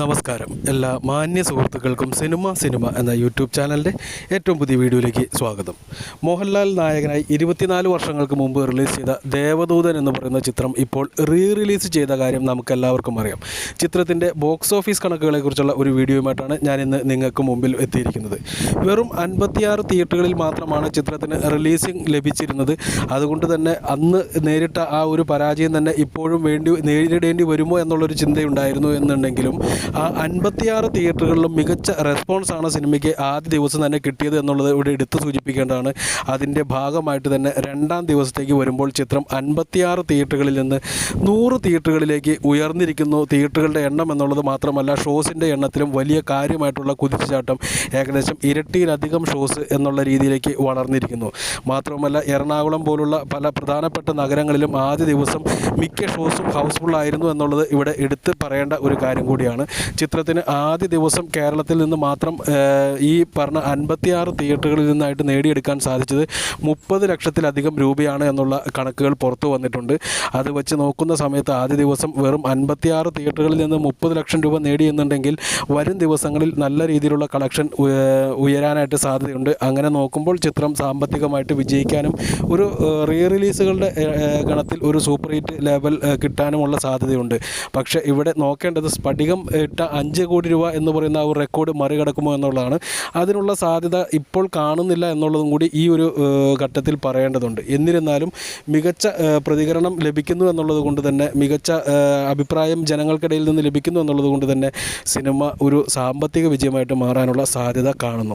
നമസ്കാരം. എല്ലാ മാന്യ സുഹൃത്തുക്കൾക്കും സിനിമ സിനിമ എന്ന യൂട്യൂബ് ചാനലിന്റെ ഏറ്റവും പുതിയ വീഡിയോയിലേക്ക് സ്വാഗതം. മോഹൻലാൽ നായകനായി ഇരുപത്തിനാല് വർഷങ്ങൾക്ക് മുമ്പ് റിലീസ് ചെയ്ത ദേവദൂതൻ എന്ന് പറയുന്ന ചിത്രം ഇപ്പോൾ റീ റിലീസ് ചെയ്ത കാര്യം നമുക്കെല്ലാവർക്കും അറിയാം. ചിത്രത്തിന്റെ ബോക്സ് ഓഫീസ് കണക്കുകളെക്കുറിച്ചുള്ള ഒരു വീഡിയോയുമായിട്ടാണ് ഞാൻ ഇന്ന് നിങ്ങൾക്ക് മുമ്പിൽ എത്തിയിരിക്കുന്നത്. വെറും അൻപത്തിയാറ് തിയേറ്ററുകളിൽ മാത്രമാണ് ചിത്രത്തിന് റിലീസിംഗ് ലഭിച്ചിരുന്നത്. അതുകൊണ്ട് തന്നെ അന്ന് നേരിട്ട ആ ഒരു പരാജയം തന്നെ ഇപ്പോഴും വേണ്ടി നേരിടേണ്ടി വരുമോ എന്നുള്ളൊരു ചിന്തയുണ്ടായിരുന്നു എന്നുണ്ടെങ്കിലും ആ അൻപത്തിയാറ് തിയേറ്ററുകളിലും മികച്ച റെസ്പോൺസാണ് സിനിമയ്ക്ക് ആദ്യ ദിവസം തന്നെ കിട്ടിയത് എന്നുള്ളത് ഇവിടെ എടുത്തു സൂചിപ്പിക്കേണ്ടതാണ്. അതിന്റെ ഭാഗമായിട്ട് തന്നെ രണ്ടാം ദിവസത്തേക്ക് വരുമ്പോൾ ചിത്രം അൻപത്തിയാറ് തിയേറ്ററുകളിൽ നിന്ന് നൂറ് തിയേറ്ററുകളിലേക്ക് ഉയർന്നിരിക്കുന്നു. തിയേറ്ററുകളുടെ എണ്ണം എന്നുള്ളത് മാത്രമല്ല ഷോസിന്റെ എണ്ണത്തിലും വലിയ കാര്യമായിട്ടുള്ള കുതിച്ചുചാട്ടം ഏകദേശം ഇരട്ടിയിലധികം ഷോസ് എന്നുള്ള രീതിയിലേക്ക് വളർന്നിരിക്കുന്നു. മാത്രമല്ല എറണാകുളം പോലുള്ള പല പ്രധാനപ്പെട്ട നഗരങ്ങളിലും ആദ്യ ദിവസം മിക്ക ഷോസും ഹൗസ്ഫുള്ളായിരുന്നു എന്നുള്ളത് ഇവിടെ എടുത്ത് പറയേണ്ട ഒരു കാര്യം കൂടിയാണ്. ചിത്രത്തിന് ആദ്യ ദിവസം കേരളത്തിൽ നിന്ന് മാത്രം ഈ പറഞ്ഞ അൻപത്തിയാറ് തിയേറ്ററുകളിൽ നിന്നായിട്ട് നേടിയെടുക്കാൻ സാധിച്ചത് മുപ്പത് ലക്ഷത്തിലധികം രൂപയാണ് എന്നുള്ള കണക്കുകൾ പുറത്തു വന്നിട്ടുണ്ട്. അത് വെച്ച് നോക്കുന്ന സമയത്ത് ആദ്യ ദിവസം വെറും അൻപത്തിയാറ് തിയേറ്ററുകളിൽ നിന്ന് മുപ്പത് ലക്ഷം രൂപ നേടിയെന്നുണ്ടെങ്കിൽ വരും ദിവസങ്ങളിൽ നല്ല രീതിയിലുള്ള കളക്ഷൻ ഉയരാനായിട്ട് സാധ്യതയുണ്ട്. അങ്ങനെ നോക്കുമ്പോൾ ചിത്രം സാമ്പത്തികമായിട്ട് വിജയിക്കാനും ഒരു റീ റിലീസുകളുടെ ഗണത്തിൽ ഒരു സൂപ്പർ ഹിറ്റ് ലെവൽ കിട്ടാനുമുള്ള സാധ്യതയുണ്ട്. പക്ഷേ ഇവിടെ നോക്കേണ്ടത് സ്ഫടികം ഇട്ട അഞ്ച് കോടി രൂപ എന്ന് പറയുന്ന ആ ഒരു റെക്കോർഡ് മറികടക്കുമോ എന്നുള്ളതാണ്. അതിനുള്ള സാധ്യത ഇപ്പോൾ കാണുന്നില്ല എന്നുള്ളതും കൂടി ഈ ഒരു ഘട്ടത്തിൽ പറയേണ്ടതുണ്ട്. എന്നിരുന്നാലും മികച്ച പ്രതികരണം ലഭിക്കുന്നു എന്നുള്ളത് കൊണ്ട് തന്നെ മികച്ച അഭിപ്രായം ജനങ്ങൾക്കിടയിൽ നിന്ന് ലഭിക്കുന്നു എന്നുള്ളത് കൊണ്ട് തന്നെ സിനിമ ഒരു സാമ്പത്തിക വിജയമായിട്ട് മാറാനുള്ള സാധ്യത കാണുന്നു.